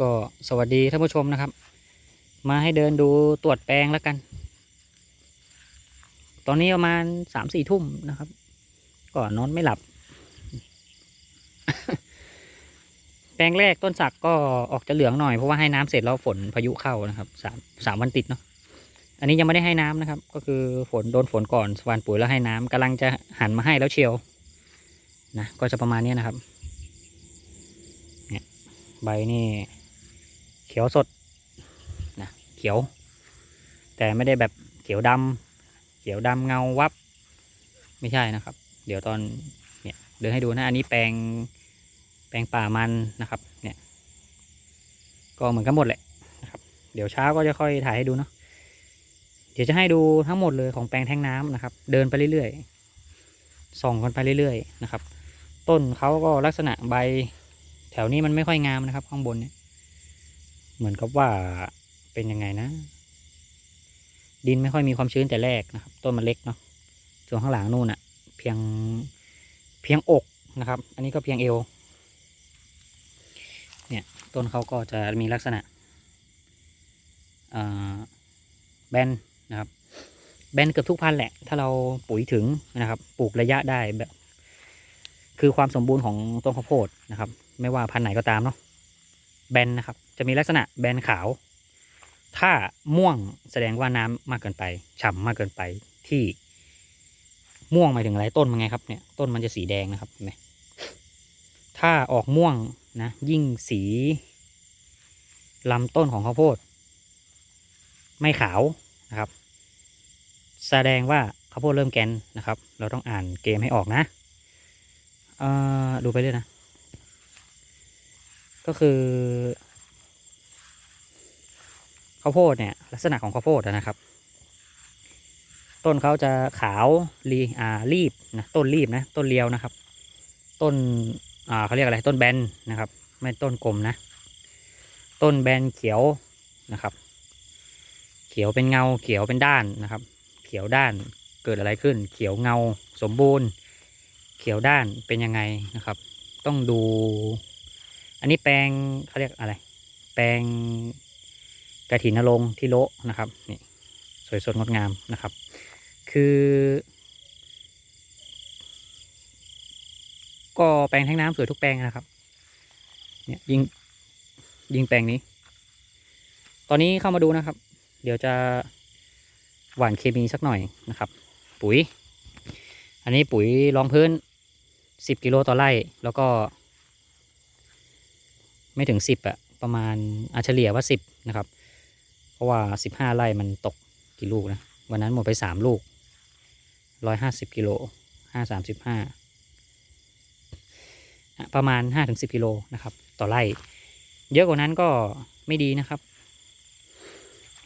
ก็สวัสดีท่านผู้ชมนะครับ มาให้เดินดูตรวจแปลงแล้วกัน ตอนนี้ประมาณสามสี่ทุ่มนะครับ ก็นอนไม่หลับ แปลงแรกต้นสักก็ออกจะเหลืองหน่อยเพราะว่าให้น้ำเสร็จแล้วฝนพายุเข้านะครับสามสามวันติดเนาะอันนี้ยังไม่ได้ให้น้ำนะครับ ก็คือฝนโดนฝนก่อนสวานปุ๋ยแล้วให้น้ำกำลังจะหันมาให้แล้วเชียวนะก็จะประมาณนี้นะครับ ใบนี่เขียวสดนะเขียว แต่ไม่ได้แบบเขียวดำเขียวดำเงาวับ ไม่ใช่นะครับ เดี๋ยวตอนเนี่ยเดินให้ดูนะอันนี้แปลงแปลงป่ามันนะครับ เนี่ยก็เหมือนกันหมดแหละนะครับ เดี๋ยวเช้าก็จะค่อยถ่ายให้ดูเนาะเดี๋ยวจะให้ดูทั้งหมดเลยของแปลงแท้งน้ำนะครับ เดินไปเรื่อยๆส่องกันไปเรื่อยๆนะครับ ต้นเขาก็ลักษณะใบ แถวนี้มันไม่ค่อยงามนะครับ ข้างบนเนี่ย เหมือนกับว่าเป็นยังไงนะ ดินไม่ค่อยมีความชื้นแต่แรกนะครับ ต้นมันเล็กเนาะส่วนข้างหลังนู่นอะเพียงเพียงอกนะครับ อันนี้ก็เพียงเอว เนี่ยต้นเขาก็จะมีลักษณะอ่าแบนนะครับ แบนเกือบทุกพันธุ์แหละ ถ้าเราปุ๋ยถึงนะครับ ปลูกระยะได้แบบ คือความสมบูรณ์ของต้นข้าวโพดนะครับ ไม่ว่าพันธุ์ไหนก็ตามเนาะแบนนะครับ จะมีลักษณะแบนขาว ถ้าม่วงแสดงว่าน้ำมากเกินไปฉ่ำมากเกินไปที่ม่วงหมายถึงอะไรต้นมันไงครับเนี่ยต้นมันจะสีแดงนะครับเห็นไหมถ้าออกม่วงนะ ยิ่งสีลำต้นของข้าวโพด ไม่ขาวนะครับ แสดงว่าข้าวโพดเริ่มแกนนะครับ เราต้องอ่านเกมให้ออกนะเออดูไปเรื่อยนะ ก็คือข้าวโพดเนี่ยลักษณะของข้าวโพดนะครับ ต้นเขาจะขาวรีอ่ารีบนะต้นรีบนะต้นเรียวนะครับ ต้นอ่าเขาเรียกอะไรต้นแบนนะครับ ไม่ต้นกลมนะ ต้นแบนเขียวนะครับ เขียวเป็นเงาเขียวเป็นด้านนะครับ เขียวด้านเกิดอะไรขึ้น เขียวเงาสมบูรณ์ เขียวด้านเป็นยังไงนะครับ ต้องดู อันนี้แปลงเขาเรียกอะไร แปลงกระถินนรงที่โละนะครับนี่สวยสดงดงามนะครับ คือ ก็แปลงแท้งน้ำสวยทุกแปลงนะครับ เนี่ยยิงยิงแปลงนี้ ตอนนี้เข้ามาดูนะครับ เดี๋ยวจะหว่านเคมีสักหน่อยนะครับ ปุ๋ย อันนี้ปุ๋ยรองพื้นสิบกิโลต่อไร่แล้วก็ ไม่ถึงสิบอะประมาณอาเฉลี่ยว่าสิบนะครับ เพราะว่าสิบห้าไร่มันตกกี่ลูกนะ วันนั้นหมดไปสามลูกร้อยห้าสิบกิโลห้าสามสิบห้าประมาณห้าถึงสิบกิโลนะครับ ต่อไร่ เยอะกว่านั้นก็ไม่ดีนะครับ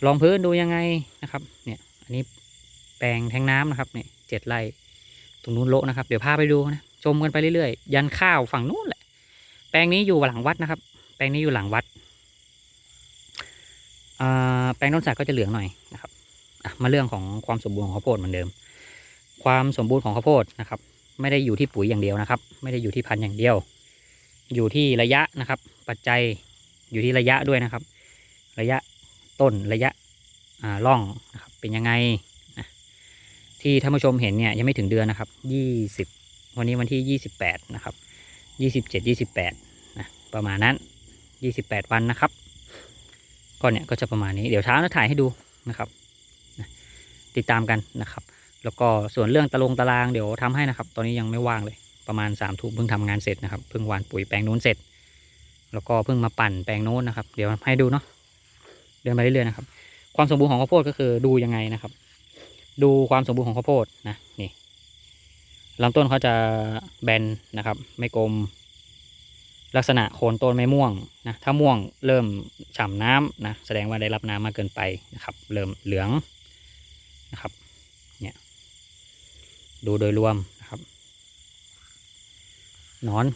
ลองพื้นดูยังไงนะครับ เนี่ย อันนี้แปลงแทงน้ำนะครับเนี่ยเจ็ดไร่ตรงนู้นโลนะครับ เดี๋ยวพาไปดูนะ ชมกันไปเรื่อยๆ ยันข้าวฝั่งนู้นแหละ แปลงนี้อยู่หลังวัดนะครับ แปลงนี้อยู่หลังวัดแปลงต้นสักก็จะเหลืองหน่อยนะครับมาเรื่องของความสมบูรณ์ของข้าวโพดเหมือนเดิม ความสมบูรณ์ของข้าวโพดนะครับ ไม่ได้อยู่ที่ปุ๋ยอย่างเดียวนะครับ ไม่ได้อยู่ที่พันธุ์อย่างเดียว อยู่ที่ระยะนะครับ ปัจจัยอยู่ที่ระยะด้วยนะครับ ระยะต้นระยะร่องนะครับเป็นยังไงที่ท่านผู้ชมเห็นเนี่ยยังไม่ถึงเดือนนะครับยี่สิบวันนี้วันที่ยี่สิบแปดนะครับยี่สิบเจ็ดยี่สิบแปดนะประมาณนั้น ยี่สิบแปดวันนะครับก็เนี่ยก็จะประมาณนี้เดี๋ยวเช้าจะถ่ายให้ดูนะครับติดตามกันนะครับ แล้วก็ส่วนเรื่องตะลงตารางเดี๋ยวทำให้นะครับ ตอนนี้ยังไม่ว่างเลยประมาณสามทุ่มเพิ่งทำงานเสร็จนะครับเพิ่งหวานปุ๋ยแปลงนู้นเสร็จ แล้วก็เพิ่งมาปั่นแปลงโน้นนะครับ เดี๋ยวให้ดูเนาะเดินไปเรื่อยๆนะครับ ความสมบูรณ์ของข้าวโพดก็คือดูยังไงนะครับ ดูความสมบูรณ์ของข้าวโพดนะนี่ลำต้นเขาจะแบนนะครับ ไม่กลม ลักษณะโคนต้นไม่ม่วงนะถ้าม่วงเริ่มฉ่ำน้ำนะแสดงว่าได้รับน้ำมากเกินไปนะครับ เริ่มเหลืองนะครับเนี่ยดูโดยรวมนะครับนอน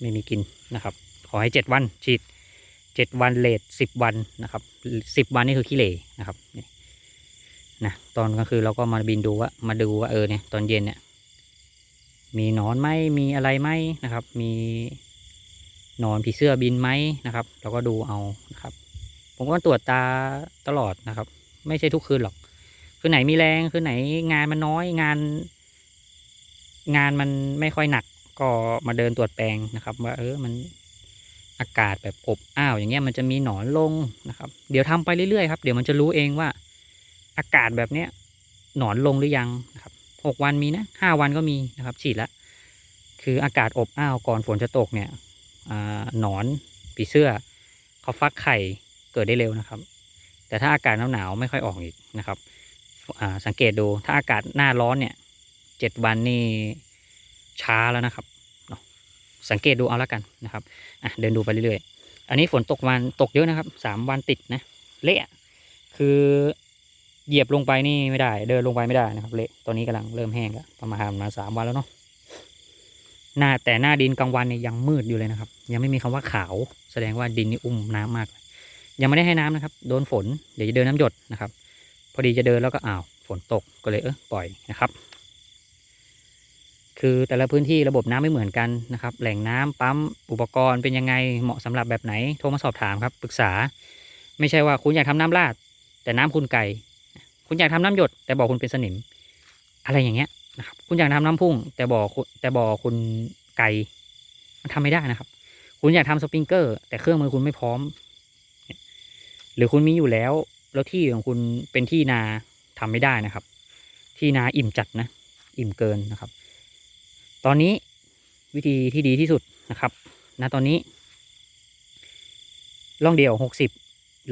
ไม่มีกินนะครับ ขอให้เจ็ดวันฉีดเจ็ดวันเลทสิบวันนะครับสิบวันนี่คือขี้เหร่นะครับนี่นะตอนกลางคืนเราก็มาบินดูว่ามาดูว่าเออเนี่ยตอนเย็นเนี่ยมีนอนไหมมีอะไรไหมนะครับ มี นอนผีเสื้อบินไหมนะครับเราก็ดูเอานะครับ ผมก็ตรวจตาตลอดนะครับ ไม่ใช่ทุกคืนหรอก คือไหนมีแรงคือไหนงานมันน้อยงาน งานมันไม่ค่อยหนักก็มาเดินตรวจแปลงนะครับ ว่า เออมันอากาศแบบอบอ้าวอย่างเงี้ยมันจะมีหนอนลงนะครับ เดี๋ยวทำไปเรื่อยๆครับ เดี๋ยวมันจะรู้เองว่า อากาศแบบเนี้ยหนอนลงหรือยังนะครับหกวันมีนะห้าวันก็มีนะครับ ฉีดละคืออากาศอบอ้าวก่อนฝนจะตกเนี่ย หนอนผีเสื้อเขาฟักไข่เกิดได้เร็วนะครับ แต่ถ้าอากาศหนาวๆไม่ค่อยออกอีกนะครับสังเกตดูถ้าอากาศหน้าร้อนเนี่ยเจ็ดวันนี่ช้าแล้วนะครับสังเกตดูเอาละกันนะครับอะเดินดูไปเรื่อยๆ อันนี้ฝนตกวันตกเยอะนะครับสามวันติดนะเละคือเหยียบลงไปนี่ไม่ได้ เดินลงไปไม่ได้นะครับ เละตอนนี้กำลังเริ่มแห้งแล้วประมาณมาสามวันแล้วเนาะ หน้าแต่หน้าดินกลางวันเนี่ยยังมืดอยู่เลยนะครับ ยังไม่มีคำว่าขาว แสดงว่าดินนี่อุ้มน้ำมาก ยังไม่ได้ให้น้ำนะครับ โดนฝนเดี๋ยวจะเดินน้ำหยดนะครับ พอดีจะเดินแล้วก็อ้าวฝนตกก็เลยเออปล่อยนะครับ คือแต่ละพื้นที่ระบบน้ำไม่เหมือนกันนะครับ แหล่งน้ำปั๊มอุปกรณ์เป็นยังไงเหมาะสำหรับแบบไหนโทรมาสอบถามครับปรึกษา ไม่ใช่ว่าคุณอยากทำน้ำราดแต่น้ำคุณไก่คุณอยากทำน้ำหยด แต่บ่อคุณเป็นสนิม อะไรอย่างเงี้ย นะครับ คุณอยากทำน้ำพุ่ง แต่บ่อแต่บ่อคุณไก่มันทำไม่ได้นะครับ คุณอยากทำสปริงเกอร์ แต่เครื่องมือคุณไม่พร้อม หรือคุณมีอยู่แล้ว แล้วที่ของคุณเป็นที่นาทำไม่ได้นะครับ ที่นาอิ่มจัดนะ อิ่มเกินนะครับ ตอนนี้วิธีที่ดีที่สุดนะครับณตอนนี้ล่องเดียวหกสิบ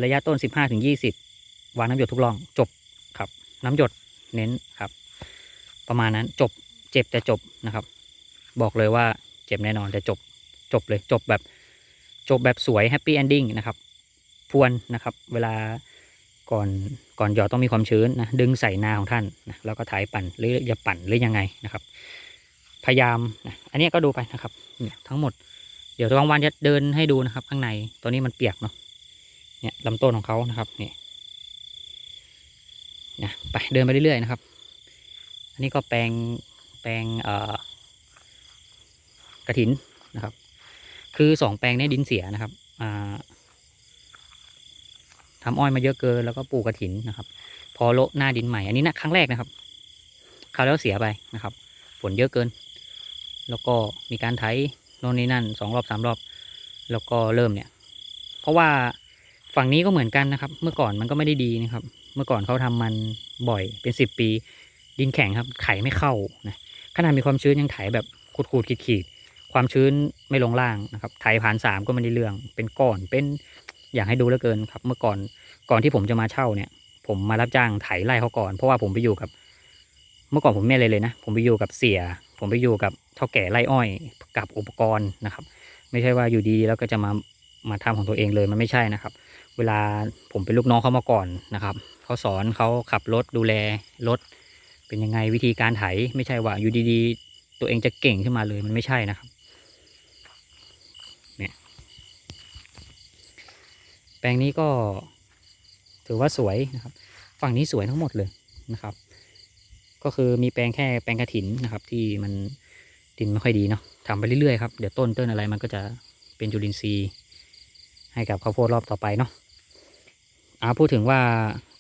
ระยะต้นสิบห้าถึงยี่สิบวางน้ำหยดทุกล่องจบครับ น้ำหยดเน้นครับ ประมาณนั้นจบเจ็บแต่จบนะครับ บอกเลยว่าเจ็บแน่นอนแต่จบจบเลยจบแบบจบแบบสวยแฮปปี้เอนดิ้งนะครับพวนนะครับเวลาก่อนก่อนหยอดต้องมีความชื้นนะดึงใส่นาของท่านนะแล้วก็ถ่ายปั่นหรืออย่าปั่นหรือยังไงนะครับ พยายามนะอันนี้ก็ดูไปนะครับเนี่ยทั้งหมดเดี๋ยวบางวันจะเดินให้ดูนะครับ ข้างในตัวนี้มันเปียกเนาะเนี่ยลำต้นของเขานะครับนี่นะไปเดินไปเรื่อยๆนะครับ นนี้ก็แปลงแปลงกระถินนะครับ คือสองแปลงนี้ดินเสียนะครับทำอ้อยมาเยอะเกินแล้วก็ปลูกกระถินนะครับ พอโละหน้าดินใหม่ อันนี้นะครั้งแรกนะครับคราวแล้วเสียไปนะครับฝนเยอะเกิน แล้วก็มีการไถโน่นนี่นั่นสองรอบสามรอบ แล้วก็เริ่มเนี่ย เพราะว่าฝั่งนี้ก็เหมือนกันนะครับ เมื่อก่อนมันก็ไม่ได้ดีนะครับ เมื่อก่อนเขาทำมันบ่อยเป็นสิบปี ดินแข็งครับไถไม่เข้านะขนาดมีความชื้นยังไถแบบขูดขีดๆความชื้นไม่ลงล่างนะครับไถผ่านสามก็ไม่ได้เรื่องเป็นก้อนเป็นอยากให้ดูเหลือเกินครับ เมื่อก่อนก่อนที่ผมจะมาเช่าเนี่ย ผมมารับจ้างไถไล่เขาก่อน เพราะว่าผมไปอยู่กับ เมื่อก่อนผมไม่อะไรเลยนะ ผมไปอยู่กับเสีย ผมไปอยู่กับเท่าแก่ไล่อ้อยกับอุปกรณ์นะครับ ไม่ใช่ว่าอยู่ดีแล้วก็จะมามาทำของตัวเองเลยมันไม่ใช่นะครับ เวลาผมเป็นลูกน้องเขามาก่อนนะครับเขาสอนเขาขับรถดูแลรถ เป็นยังไงวิธีการไถไม่ใช่ว่าอยู่ดีๆ ตัวเองจะเก่งขึ้นมาเลยมันไม่ใช่นะครับเนี่ยแปลงนี้ก็ถือว่าสวยนะครับ ฝั่งนี้สวยทั้งหมดเลยนะครับ ก็คือมีแปลงแค่แปลงกระถินนะครับ ที่มันดินไม่ค่อยดีเนาะทำไปเรื่อยๆครับเดี๋ยวต้นต้นอะไรมันก็จะเป็นจุลินทรีย์ให้กับข้าวโพดรอบต่อไปเนาะอาพูดถึงว่า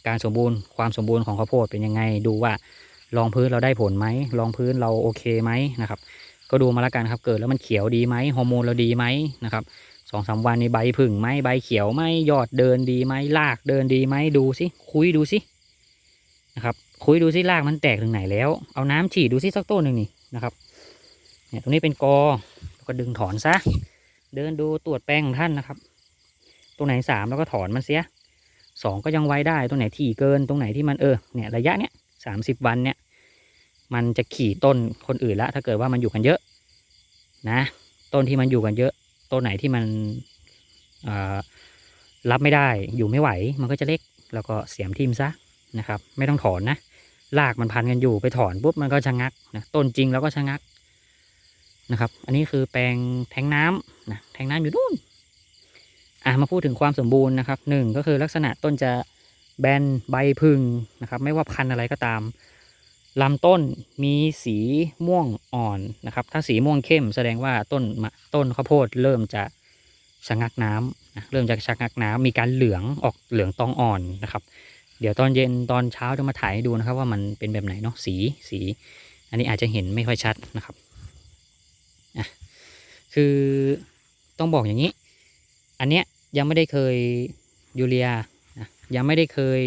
การสมบูรณ์ความสมบูรณ์ของข้าวโพดเป็นยังไงดูว่า รองพื้นเราได้ผลไหมรองพื้นเราโอเคไหมนะครับ ก็ดูมาแล้วกันครับ เกิดแล้วมันเขียวดีไหมฮอร์โมนเราดีไหมนะครับสองสามวันนี้ใบผึ่งไหมใบเขียวไหมยอดเดินดีไหมรากเดินดีไหมดูสิคุยดูสินะครับคุยดูสิรากมันแตกถึงไหนแล้ว เอาน้ำฉีดดูสิสักต้นหนึ่งนี่นะครับเนี่ยตรงนี้เป็นกอแล้วก็ดึงถอนซะ เดินดูตรวจแปลงของท่านนะครับ ตรงไหนสามแล้วก็ถอนมันเสียสองก็ยังไว้ได้ตรงไหนที่เกินตรงไหนที่มันเออเนี่ยระยะเนี้ยสามสิบวันเนี่ย มันจะขี่ต้นคนอื่นละถ้าเกิดว่ามันอยู่กันเยอะนะ ต้นที่มันอยู่กันเยอะ ต้นไหนที่มันรับไม่ได้อยู่ไม่ไหวมันก็จะเล็กแล้วก็เสียมทิมซะนะครับ ไม่ต้องถอนนะรากมันพันกันอยู่ไปถอนปุ๊บมันก็ชะงักนะต้นจริงแล้วก็ชะงักนะครับ อันนี้คือแปลงแทงน้ำนะแทงน้ำอยู่นู่นอะมาพูดถึงความสมบูรณ์นะครับหนึ่งก็คือลักษณะต้นจะแบนใบพึ่งนะครับ ไม่ว่าพันธุ์อะไรก็ตาม ลำต้นมีสีม่วงอ่อนนะครับ ถ้าสีม่วงเข้มแสดงว่าต้นต้นข้าวโพดเริ่มจะชะงักน้ำนะเริ่มจากชะงักน้ำมีการเหลืองออกเหลืองตองอ่อนนะครับ เดี๋ยวตอนเย็นตอนเช้าจะมาถ่ายให้ดูนะครับ ว่ามันเป็นแบบไหนเนาะสีสี อันนี้อาจจะเห็นไม่ค่อยชัดนะครับอะคือต้องบอกอย่างนี้ อันเนี้ยยังไม่ได้เคยยูเรียนะยังไม่ได้เคย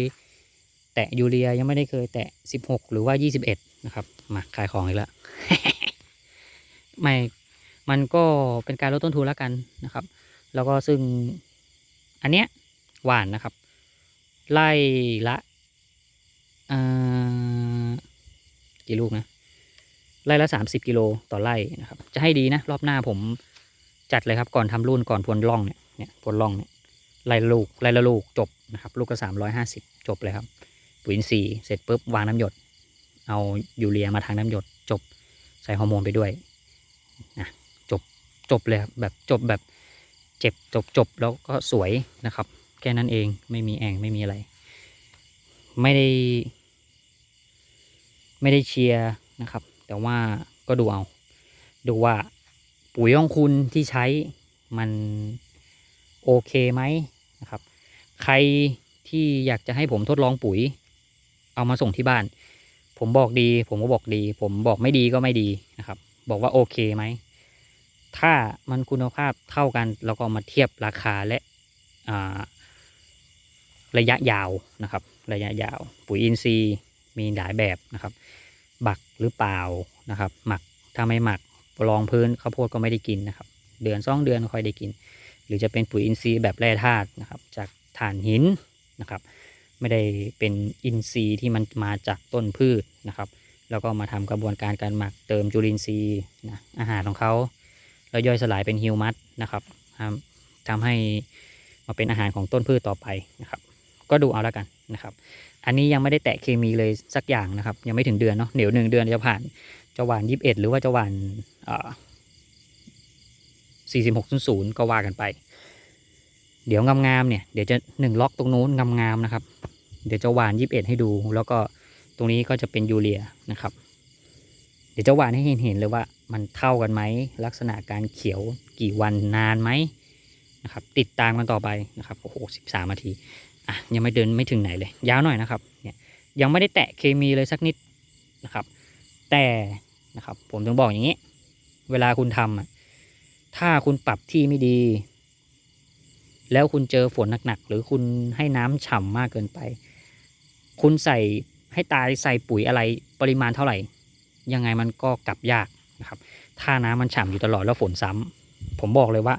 แตะยูเรียยังไม่ได้เคยแตะ16หกหรือว่า21นะครับ มาขายของอีกแล้วไม่ มันก็เป็นการลดต้นทุนแล้วกันนะครับ แล้วก็ซึ่งอันเนี้ยหวานนะครับ ไล่ละอ่ากี่ลูกนะ ไล่ละ30กิโลต่อไร่นะครับ จะให้ดีนะ รอบหน้าผมจัดเลยครับ ก่อนทำรุ่นก่อนพรวนร่องเนี่ยเนี่ยพรวนร่องเนี่ยไล่ลูกไล่ละลูกจบนะครับ ลูกก็350จบเลยครับ ปุ๋ยอินทรีย์เสร็จปุ๊บวางน้ำหยด เอายูเรียมาทางน้ำหยด จบใส่ฮอร์โมนไปด้วยนะจบจบเลยครับแบบจบแบบเจ็บจบจบแล้วก็สวยนะครับ แค่นั้นเองไม่มีแองไม่มีอะไร ไม่ได้ ไม่ได้เชียร์นะครับ แต่ว่าก็ดูเอา ดูว่าปุ๋ยของคุณที่ใช้มันโอเคไหมนะครับ ใครที่อยากจะให้ผมทดลองปุ๋ย เอามาส่งที่บ้าน ผมบอกดี ผมก็บอกดี ผมบอกไม่ดีก็ไม่ดีนะครับ บอกว่าโอเคไหม ถ้ามันคุณภาพเท่ากันเราก็มาเทียบราคาและระยะยาวนะครับ ระยะยาว ปุ๋ยอินทรีย์มีหลายแบบนะครับ บักหรือเปล่านะครับ หมักถ้าไม่หมักรองพื้นข้าวโพดก็ไม่ได้กินนะครับ เดือนสองเดือนค่อยได้กิน หรือจะเป็นปุ๋ยอินทรีย์แบบแร่ธาตุนะครับ จากถ่านหินนะครับ ไม่ได้เป็นอินทรีย์ที่มันมาจากต้นพืชนะครับ แล้วก็มาทำกระบวนการการหมักเติมจุลินทรีย์นะอาหารของเขาแล้วย่อยสลายเป็นฮิวมัสนะครับทำทำให้มาเป็นอาหารของต้นพืชต่อไปนะครับ ก็ดูเอาแล้วกันนะครับ อันนี้ยังไม่ได้แตะเคมีเลยสักอย่างนะครับ ยังไม่ถึงเดือนเนาะเดี๋ยวหนึ่งเดือนจะผ่านจะหวานยี่สิบเอ็ดหรือว่าจะหวานสี่สิบหกศูนย์ก็ว่ากันไป เดี๋ยวงามๆเนี่ยเดี๋ยวจะหนึ่งล็อกตรงนู้นงามๆนะครับ เดี๋ยวจะหวานยี่สิบเอ็ดให้ดู แล้วก็ตรงนี้ก็จะเป็นยูเรียนะครับ เดี๋ยวจะหวานให้เห็นเห็นเลยว่ามันเท่ากันไหมลักษณะการเขียวกี่วันนานไหมนะครับ ติดตามกันต่อไปนะครับโอ้โหสิบสามนาทีอะยังไม่เดินไม่ถึงไหนเลยยาวหน่อยนะครับเนี่ยยังไม่ได้แตะเคมีเลยสักนิดนะครับ แต่นะครับผมถึงบอกอย่างนี้ เวลาคุณทำอะถ้าคุณปรับที่ไม่ดี แล้วคุณเจอฝนหนักๆหรือคุณให้น้ำฉ่ำมากเกินไป คุณใส่ให้ตายใส่ปุ๋ยอะไรปริมาณเท่าไหร่ ยังไงมันก็กลับยากนะครับ ถ้าน้ำมันฉ่ำอยู่ตลอดแล้วฝนซ้ำผมบอกเลยว่า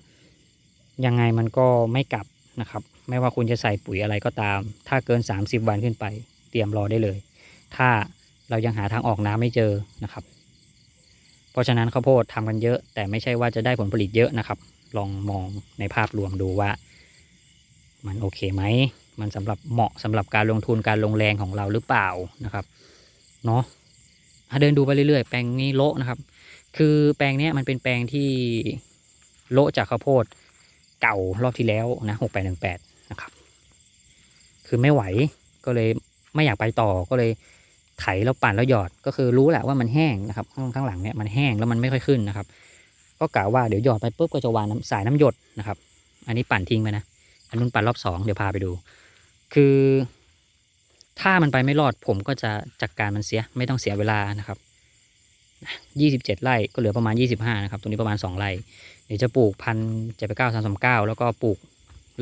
ยังไงมันก็ไม่กลับนะครับ ไม่ว่าคุณจะใส่ปุ๋ยอะไรก็ตาม ถ้าเกิน 30 วันขึ้นไป เตรียมรอได้เลย ถ้าเรายังหาทางออกน้ำไม่เจอนะครับ เพราะฉะนั้นข้าวโพดทำกันเยอะ แต่ไม่ใช่ว่าจะได้ผลผลิตเยอะนะครับ ลองมองในภาพรวมดูว่า มันโอเคไหม มันสำหรับเหมาะสำหรับการลงทุนการลงแรงของเราหรือเปล่านะครับเนาะอะเดินดูไปเรื่อยๆ แปลงนี้โละนะครับ คือแปลงเนี้ยมันเป็นแปลงที่โละจากข้าวโพดเก่ารอบที่แล้วนะหกแปดหนึ่งแปดนะครับ คือไม่ไหวก็เลยไม่อยากไปต่อก็เลยไถแล้วปั่นแล้วหยอดก็คือรู้แหละว่ามันแห้งนะครับข้างข้างหลังเนี่ยมันแห้งแล้วมันไม่ค่อยขึ้นนะครับ ก็กะว่าเดี๋ยวหยอดไปปุ๊บก็จะวางน้ำสายน้ำหยดนะครับ อันนี้ปั่นทิ้งไปนะ อันนู้นปั่นรอบสองเดี๋ยวพาไปดู คือ ถ้ามันไปไม่รอดผมก็จะจัดกการมันเสียไม่ต้องเสียเวลานะครับยี่สิบเจ็ดไร่ก็เหลือประมาณยี่สิบห้านะครับตรงนี้ประมาณสองไร่เดี๋ยวจะปลูกพันเจ็ดไปเก้าสามสามเก้าแล้วก็ปลูก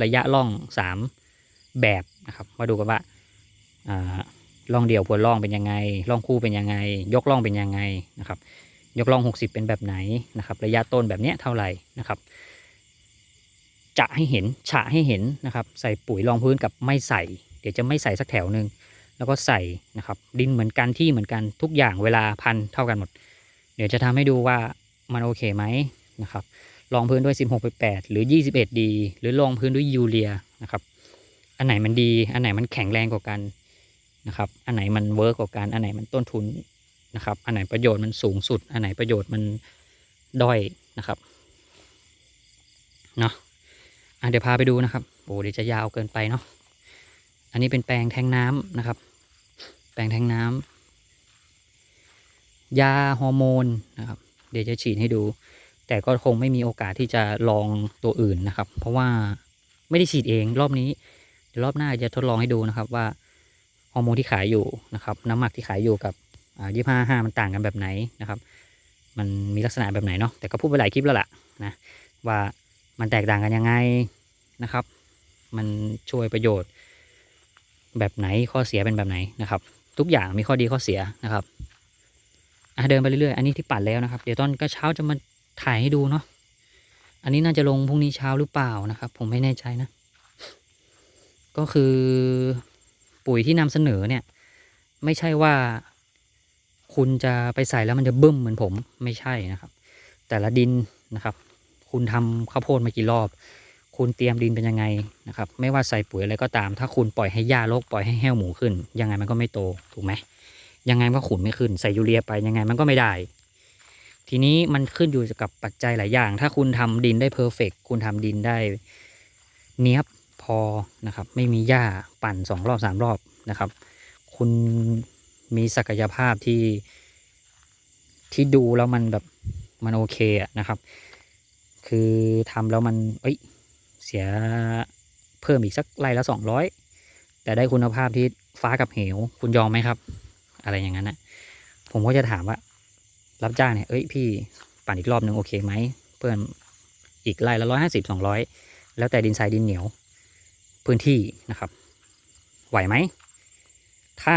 ระยะล่องสามแบบนะครับมาดูกันว่าอ่าล่องเดี่ยวพวนล่องเป็นยังไงล่องคู่เป็นยังไง ยกล่องเป็นยังไงนะครับ ยกล่องหกสิบเป็นแบบไหนนะครับ ระยะต้นแบบเนี้ยเท่าไหร่นะครับ จะให้เห็นฉะให้เห็นนะครับใส่ปุ๋ยรองพื้นกับไม่ใส่ เดี๋ยวจะไม่ใส่สักแถวหนึ่งแล้วก็ใส่นะครับดินเหมือนกันที่เหมือนกันทุกอย่างเวลาพันเท่ากันหมด เดี๋ยวจะทำให้ดูว่ามันโอเคไหมนะครับรองพื้นด้วย 16ไป8หรือ 21 ดี หรือรองพื้นด้วยยูเรียนะครับอันไหนมันดีอันไหนมันแข็งแรงกว่ากันนะครับอันไหนมันเวิร์กกว่ากันอันไหนมันต้นทุนนะครับอันไหนประโยชน์มันสูงสุด อันไหนประโยชน์มันด้อยนะครับเนาะ เดี๋ยวพาไปดูนะครับโอ้เดี๋ยวจะยาวเกินไปเนาะอันนี้เป็นแปลงแทงน้ำนะครับ แปลงแทงน้ำยาฮอร์โมนนะครับ เดี๋ยวจะฉีดให้ดู แต่ก็คงไม่มีโอกาสที่จะลองตัวอื่นนะครับ เพราะว่าไม่ได้ฉีดเองรอบนี้เดี๋ยวรอบหน้าจะทดลองให้ดูนะครับว่าฮอร์โมนที่ขายอยู่นะครับ น้ำหมักที่ขายอยู่กับยี่ห้าห้ามันต่างกันแบบไหนนะครับ มันมีลักษณะแบบไหนเนาะแต่ก็พูดไปหลายคลิปแล้วล่ะนะว่า มันแตกต่างกันยังไงนะครับ มันช่วยประโยชน์ แบบไหนข้อเสียเป็นแบบไหนนะครับ ทุกอย่างมีข้อดีข้อเสียนะครับอะเดินไปเรื่อยๆอันนี้ที่ปั่นแล้วนะครับ เดี๋ยวตอนก็เช้าจะมาถ่ายให้ดูเนาะอันนี้น่าจะลงพรุ่งนี้เช้าหรือเปล่านะครับ ผมไม่แน่ใจนะ ก็คือปุ๋ยที่นำเสนอเนี่ย ไม่ใช่ว่าคุณจะไปใส่แล้วมันจะบึ้มเหมือนผมไม่ใช่นะครับ แต่ละดินนะครับ คุณทำข้าวโพดมากี่รอบ คุณเตรียมดินเป็นยังไงนะครับ ไม่ว่าใส่ปุ๋ยอะไรก็ตาม ถ้าคุณปล่อยให้หญ้าโรคปล่อยให้แห้วหมูขึ้น ยังไงมันก็ไม่โตถูกไหมยังไงมันก็ขุนไม่ขึ้น ใส่ยูเรียไปยังไงมันก็ไม่ได้ ทีนี้มันขึ้นอยู่กับปัจจัยหลายอย่าง ถ้าคุณทำดินได้เพอร์เฟกคุณทำดินได้เนี้ยบพอนะครับ ไม่มีหญ้าปั่นสองรอบสามรอบนะครับ คุณมีศักยภาพที่ที่ดูแล้วมันแบบมันโอเคอะนะครับ คือทำแล้วมันเอ้ยเสียเพิ่มอีกสักไร่ละสองร้อยแต่ได้คุณภาพที่ฟ้ากับเหว คุณยอมไหมครับ อะไรอย่างนั้นนะผมก็จะถามว่า รับจ้างเนี่ยเอ้ยพี่ปั่นอีกรอบหนึ่งโอเคไหมเพิ่มอีกไร่ละร้อยห้าสิบสองร้อยแล้วแต่ดินทรายดินเหนียว พื้นที่นะครับ ไหวไหม ถ้า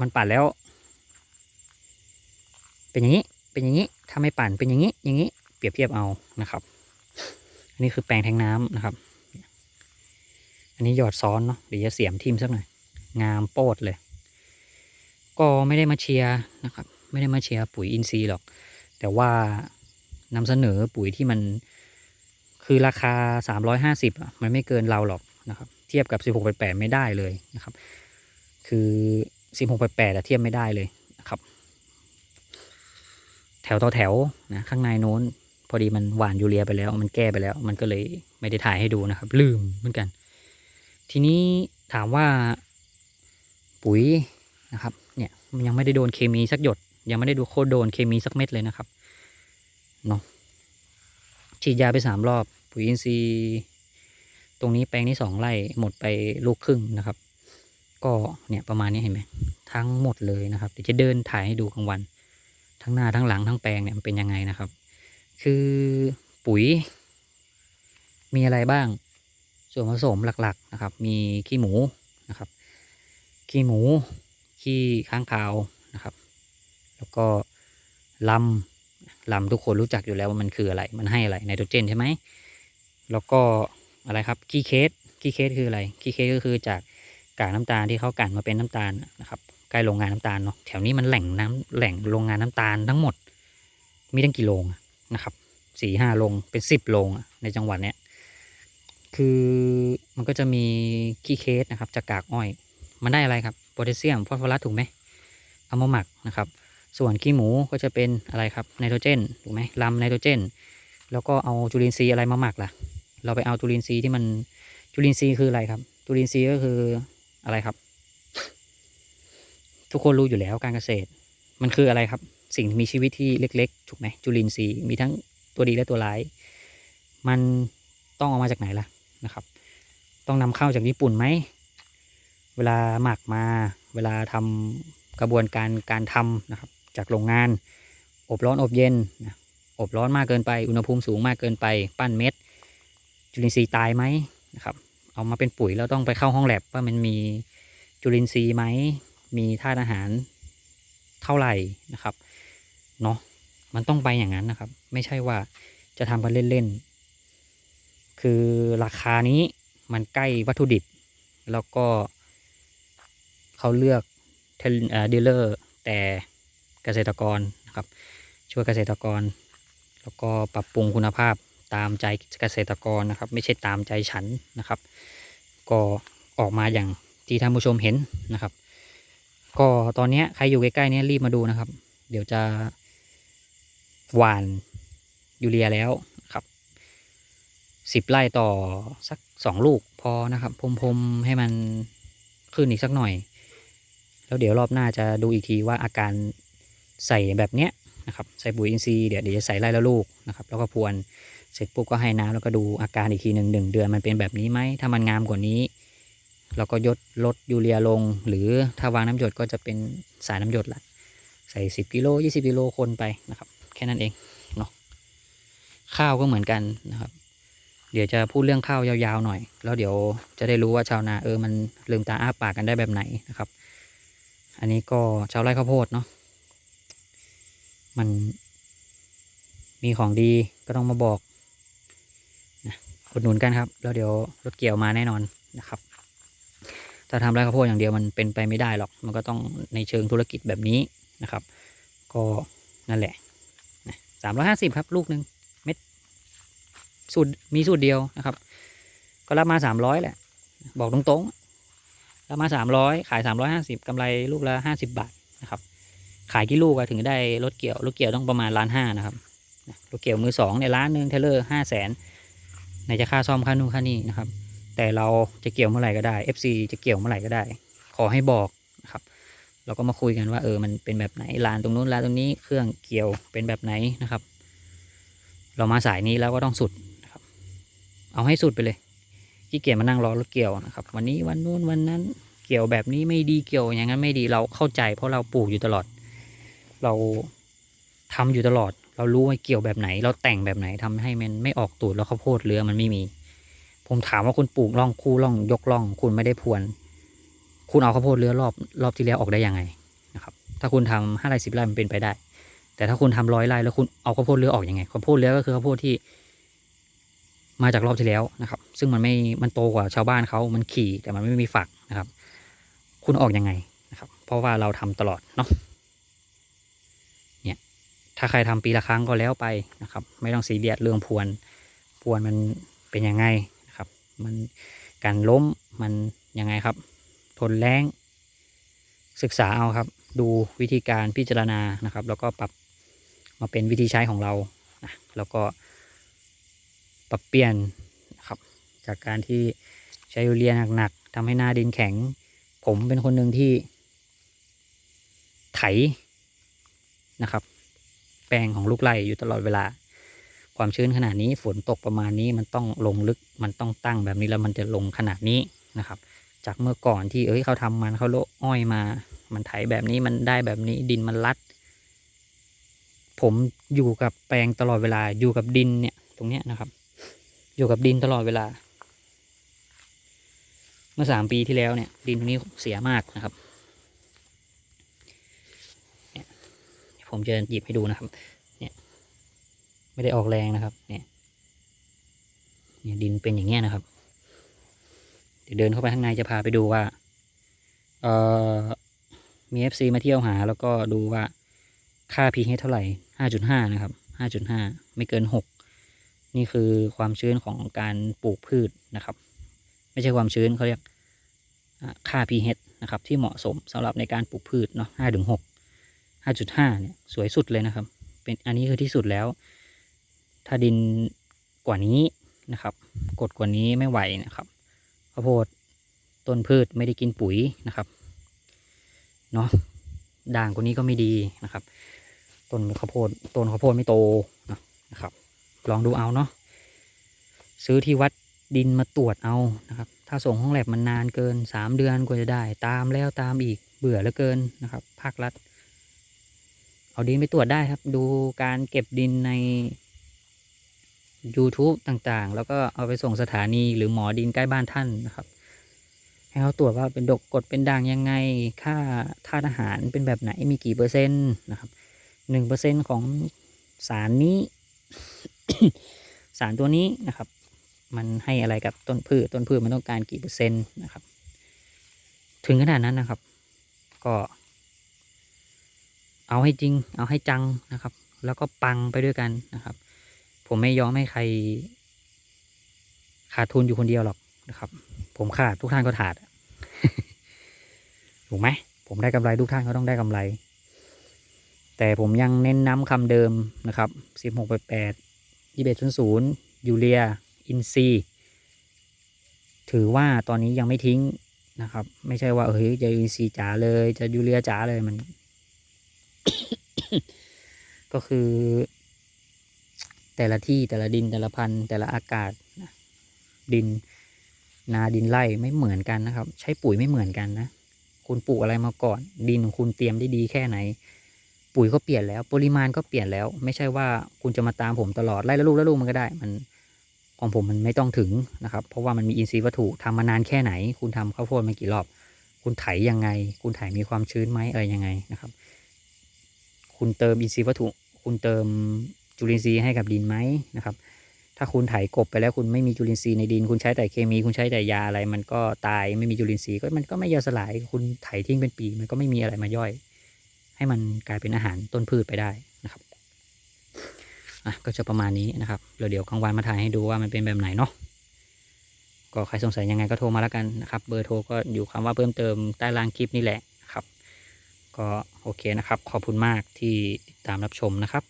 มันปั่นแล้ว เป็นอย่างนี้เป็นอย่างนี้ถ้าไม่ปั่นเป็นอย่างนี้อย่างนี้ เปรียบเทียบเอานะครับ อันนี้คือแปลงแทงน้ำนะครับ อันนี้หยอดซ้อนเนาะเดี๋ยวจะเสียมทิมสักหน่อย งามโปดเลย ก็ไม่ได้มาเชียร์นะครับ ไม่ได้มาเชียร์ปุ๋ยอินทรีย์หรอก แต่ว่านำเสนอปุ๋ยที่มันคือราคา 350อะมันไม่เกินเราหรอกนะครับเทียบกับ 16 8ไม่ได้เลยนะครับ คือ 16 8อะเทียบไม่ได้เลยนะครับ แถวต่อแถวนะข้างในโน้น พอดีมันหวานยูเรียไปแล้ว มันแก้ไปแล้ว มันก็เลยไม่ได้ถ่ายให้ดูนะครับ ลืมเหมือนกัน ทีนี้ถามว่าปุ๋ยนะครับ เนี่ยมันยังไม่ได้โดนเคมีสักหยด ยังไม่ได้ดูโคดโดนเคมีสักเม็ดเลยนะครับเนาะฉีดยาไปสามรอบ ปุ๋ยอินทรีย์ตรงนี้แปลงนี้สองไร่หมดไปลูกครึ่งนะครับ ก็เนี่ยประมาณนี้เห็นไหมทั้งหมดเลยนะครับเดี๋ยวจะเดินถ่ายให้ดูกลางวัน ทั้งหน้าทั้งหลังทั้งแปลงเนี่ยมันเป็นยังไงนะครับ คือปุ๋ย มีอะไรบ้าง ส่วนผสมหลักๆนะครับ มีขี้หมูนะครับ ขี้หมู ขี้ข้างคาวนะครับ แล้วก็ลำลำทุกคนรู้จักอยู่แล้วว่ามันคืออะไร มันให้อะไรไนโตรเจนใช่ไหม แล้วก็อะไรครับขี้เคสขี้เคสคืออะไรขี้เคสก็คือจากกากน้ำตาลที่เขากลั่นมาเป็นน้ำตาลนะครับใกล้โรงงานน้ำตาลเนาะแถวนี้มันแหล่งน้ำแหล่งโรงงานน้ำตาลทั้งหมด มีตั้งกี่โรงอะ นะครับสี่ห้าโรงเป็นสิบโรงในจังหวัดเนี้ยคือมันก็จะมีขี้เคสนะครับจากกากอ้อย มันได้อะไรครับโพแทสเซียมฟอสฟอรัสถูกไหมเอามาหมักนะครับ ส่วนขี้หมูก็จะเป็นอะไรครับไนโตรเจนถูกไหมลำไนโตรเจน แล้วก็เอาจุลินทรีย์อะไรมาหมักล่ะ เราไปเอาจุลินทรีย์ที่มันจุลินทรีย์คืออะไรครับ จุลินทรีย์ก็คืออะไรครับ ทุกคนรู้อยู่แล้วการเกษตร มันคืออะไรครับ สิ่งมีชีวิตที่เล็กๆ ถูกไหมจุลินทรีย์มีทั้งตัวดีและตัวร้าย มันต้องเอามาจากไหนล่ะนะครับ ต้องนำเข้าจากญี่ปุ่นไหม เวลาหมักมา เวลาทำกระบวนการการทำนะครับ จากโรงงาน อบร้อนอบเย็นนะอบร้อนมากเกินไป อุณหภูมิสูงมากเกินไป ปั้นเม็ด จุลินทรีย์ตายไหมนะครับ เอามาเป็นปุ๋ยแล้วต้องไปเข้าห้องแลบว่ามันมีจุลินทรีย์ไหม มีธาตุอาหารเท่าไหร่นะครับ เนาะมันต้องไปอย่างนั้นนะครับ ไม่ใช่ว่าจะทำกันเล่นๆ คือราคานี้มันใกล้วัตถุดิบ แล้วก็เขาเลือกเทลดีลเลอร์แต่เกษตรกรนะครับ ช่วยเกษตรกร แล้วก็ปรับปรุงคุณภาพตามใจเกษตรกรนะครับ ไม่ใช่ตามใจฉันนะครับ ก็ออกมาอย่างที่ท่านผู้ชมเห็นนะครับ ก็ตอนนี้ใครอยู่ใกล้ๆเนี้ยรีบมาดูนะครับ เดี๋ยวจะ หวานยูเรียแล้วนะครับสิบไร่ต่อสักสองลูกพอนะครับพรมๆให้มันขึ้นอีกสักหน่อย แล้วเดี๋ยวรอบหน้าจะดูอีกทีว่าอาการใส่แบบเนี้ยนะครับใส่ปุ๋ยอินทรีย์เดี๋ยวเดี๋ยวจะใส่ไร่ละลูกนะครับแล้วก็พรวนเสร็จปุ๊บก็ให้น้ำแล้วก็ดูอาการอีกทีหนึ่งหนึ่งเดือนมันเป็นแบบนี้ไหมถ้ามันงามกว่านี้เราก็ยดลดยูเรียลง หรือถ้าวางน้ำหยดก็จะเป็นสายน้ำหยดละใส่สิบกิโลยี่สิบกิโลคนไปนะครับ แค่นั้นเองเนาะข้าวก็เหมือนกันนะครับ เดี๋ยวจะพูดเรื่องข้าวยาวๆหน่อย แล้วเดี๋ยวจะได้รู้ว่าชาวนาเออมันลืมตาอ้าปากกันได้แบบไหนนะครับ อันนี้ก็ชาวไร่ข้าวโพดเนาะมันมีของดีก็ต้องมาบอกนะอุดหนุนกันครับ แล้วเดี๋ยวรถเกี่ยวมาแน่นอนนะครับถ้าทำไร่ข้าวโพดอย่างเดียวมันเป็นไปไม่ได้หรอก มันก็ต้องในเชิงธุรกิจแบบนี้นะครับ ก็นั่นแหละ สามร้อยห้าสิบครับ ลูกหนึ่งเม็ดสูตรมีสูตรเดียวนะครับ ก็รับมาสามร้อยแหละ บอกตรงๆรับมาสามร้อยขายสามร้อยห้าสิบกำไรลูกละห้าสิบบาทนะครับ ขายกี่ลูกอะถึงได้รถเกี่ยวรถเกี่ยวต้องประมาณล้านห้านะครับรถเกี่ยวมือสองเนี่ยล้านหนึ่งเทเลอร์ห้าแสนไหนจะค่าซ่อมค่านู่นค่านี่นะครับ แต่เราจะเกี่ยวเมื่อไหร่ก็ได้ FC จะเกี่ยวเมื่อไหร่ก็ได้ ขอให้บอก เราก็มาคุยกันว่าเออมันเป็นแบบไหนลานตรงนู้นลานตรงนี้เครื่องเกี่ยวเป็นแบบไหนนะครับ เรามาสายนี้แล้วก็ต้องสุดนะครับ เอาให้สุดไปเลยขี้เกียจมานั่งรอรถเกี่ยวนะครับ วันนี้วันนู้นวันนั้นเกี่ยวแบบนี้ไม่ดีเกี่ยวอย่างนั้นไม่ดีเราเข้าใจ เพราะเราปลูกอยู่ตลอด เราทำอยู่ตลอด เรารู้ว่าเกี่ยวแบบไหน เราแต่งแบบไหนทำให้มันไม่ออกตูดแล้วข้าวโพดเรือมันไม่มี ผมถามว่าคุณปลูกร่องคู่ร่องยกร่อง คุณไม่ได้พวน คุณเอาข้าวโพดเรือรอบรอบที่แล้วออกได้ยังไงนะครับ ถ้าคุณทำห้าไร่สิบไร่มันเป็นไปได้ แต่ถ้าคุณทำร้อยไร่แล้วคุณเอาข้าวโพดเรือออกยังไงข้าวโพดเรือก็คือข้าวโพดที่ มาจากรอบที่แล้วนะครับ ซึ่งมันไม่มันโตกว่าชาวบ้านเขามันขี่แต่มันไม่มีฝักนะครับ คุณออกยังไงนะครับ เพราะว่าเราทำตลอดเนาะเนี่ยถ้าใครทำปีละครั้งก็แล้วไปนะครับ ไม่ต้องซีเรียสเรื่องพวนพวนมันเป็นยังไงนะครับ มันการล้มมันยังไงครับ ทนแรงศึกษาเอาครับ ดูวิธีการพิจารณานะครับ แล้วก็ปรับมาเป็นวิธีใช้ของเรานะแล้วก็ปรับเปลี่ยนนะครับจากการที่ใช้ยูเรียหนักๆทำให้หน้าดินแข็ง ผมเป็นคนหนึ่งที่ ไถนะครับ แปลงของลูกไร่อยู่ตลอดเวลา ความชื้นขนาดนี้ฝนตกประมาณนี้มันต้องลงลึกมันต้องตั้งแบบนี้แล้วมันจะลงขนาดนี้นะครับ จากเมื่อก่อนที่เอ้ยเขาทำมันเขาโละอ้อยมา มันไถแบบนี้มันได้แบบนี้ดินมันรัด ผมอยู่กับแปลงตลอดเวลาอยู่กับดินเนี่ย ตรงเนี้ยนะครับ อยู่กับดินตลอดเวลา เมื่อสามปีที่แล้วเนี่ย ดินตรงนี้เสียมากนะครับผมจะหยิบให้ดูนะครับ เนี่ย ไม่ได้ออกแรงนะครับ เนี่ย เนี่ยดินเป็นอย่างเงี้ยนะครับ ดี๋ยวเดินเข้าไปข้างในจะพาไปดูว่า เอ่อ มีเอฟซีมาเที่ยวหา แล้วก็ดูว่าค่า pH เท่าไหร่ห้าจุดห้านะครับห้าจุดห้าไม่เกินหกนี่คือความชื้นของการปลูกพืชนะครับ ไม่ใช่ความชื้นเขาเรียกค่า pH นะครับ ที่เหมาะสมสำหรับในการปลูกพืชเนาะห้าถึงหก5.5เนี่ยสวยสุดเลยนะครับ เป็นอันนี้คือที่สุดแล้ว ถ้าดินกว่านี้นะครับ กดกว่านี้ไม่ไหวนะครับ ข้าวโพดต้นพืชไม่ได้กินปุ๋ยนะครับเนาะด่างกว่านี้ก็ไม่ดีนะครับ ต้นข้าวโพดต้นข้าวโพดไม่โตนะนะครับ ลองดูเอาเนาะซื้อที่วัดดินมาตรวจเอานะครับ ถ้าส่งห้องแลบมันนานเกิน 3 เดือนกว่าจะได้ ตามแล้วตามอีกเบื่อเหลือเกินนะครับ ภาครัฐ เอาดินไปตรวจได้ครับ ดูการเก็บดินใน YouTube ต่างๆ แล้วก็เอาไปส่งสถานีหรือหมอดินใกล้บ้านท่านนะครับ ให้เขาตรวจว่าเป็นดกกดเป็นด่างยังไง ค่าธาตุอาหารเป็นแบบไหนมีกี่เปอร์เซ็นต์นะครับหนึ่งเปอร์เซ็นต์ของสารนี้ สารตัวนี้นะครับ มันให้อะไรกับต้นพืชต้นพืชมันต้องการกี่เปอร์เซ็นต์นะครับ ถึงขนาดนั้นนะครับ ก็ เอาให้จริง เอาให้จังนะครับ แล้วก็ปังไปด้วยกันนะครับ ผมไม่ยอมให้ใคร ขาดทุนอยู่คนเดียวหรอกนะครับ ผมขาดทุกท่านก็ขาดถูกไหมผมได้กำไรทุกท่านก็ต้องได้กำไร แต่ผมยังเน้นน้ำคำเดิมนะครับสิบหกแปดยี่สิบศูนย์ศูนย์ยูเรีย อินซีถือว่าตอนนี้ยังไม่ทิ้งนะครับ ไม่ใช่ว่าเฮ้ยจะอินซีจ๋าเลย จะยูเรียจ๋าเลยมัน ก็คือ แต่ละที่แต่ละดินแต่ละพันธุ์แต่ละอากาศดินนาดินไร่ไม่เหมือนกันนะครับ ใช้ปุ๋ยไม่เหมือนกันนะ คุณปลูกอะไรมาก่อน ดินของคุณเตรียมได้ดีแค่ไหน ปุ๋ยก็เปลี่ยนแล้ว ปริมาณก็เปลี่ยนแล้ว ไม่ใช่ว่าคุณจะมาตามผมตลอดไล่ละลูกละลูกมันก็ได้ มันของผมมันไม่ต้องถึงนะครับ เพราะว่ามันมีอินทรีย์วัตถุทำมานานแค่ไหน คุณทำข้าวโพดมากี่รอบ คุณไถยังไง คุณไถมีความชื้นไหมอะไรยังไงนะครับ คุณเติมอินทรีย์วัตถุ คุณเติม จุลินทรีย์ให้กับดินไหมนะครับ ถ้าคุณไถกบไปแล้วคุณไม่มีจุลินทรีย์ในดิน คุณใช้แต่เคมี คุณใช้แต่ยาอะไร มันก็ตายไม่มีจุลินทรีย์ก็มันก็ไม่ย่อยสลาย คุณไถทิ้งเป็นปี มันก็ไม่มีอะไรมาย่อย ให้มันกลายเป็นอาหารต้นพืชไปได้นะครับอะก็จะประมาณนี้นะครับเดี๋ยวเดี๋ยวกลางวันมาถ่ายให้ดูว่ามันเป็นแบบไหนเนาะก็ใครสงสัยยังไงก็โทรมาแล้วกันนะครับ เบอร์โทรก็อยู่คำว่าเพิ่มเติมใต้ล่างคลิปนี่แหละครับ ก็โอเคนะครับ ขอบคุณมากที่ติดตามรับชมนะครับ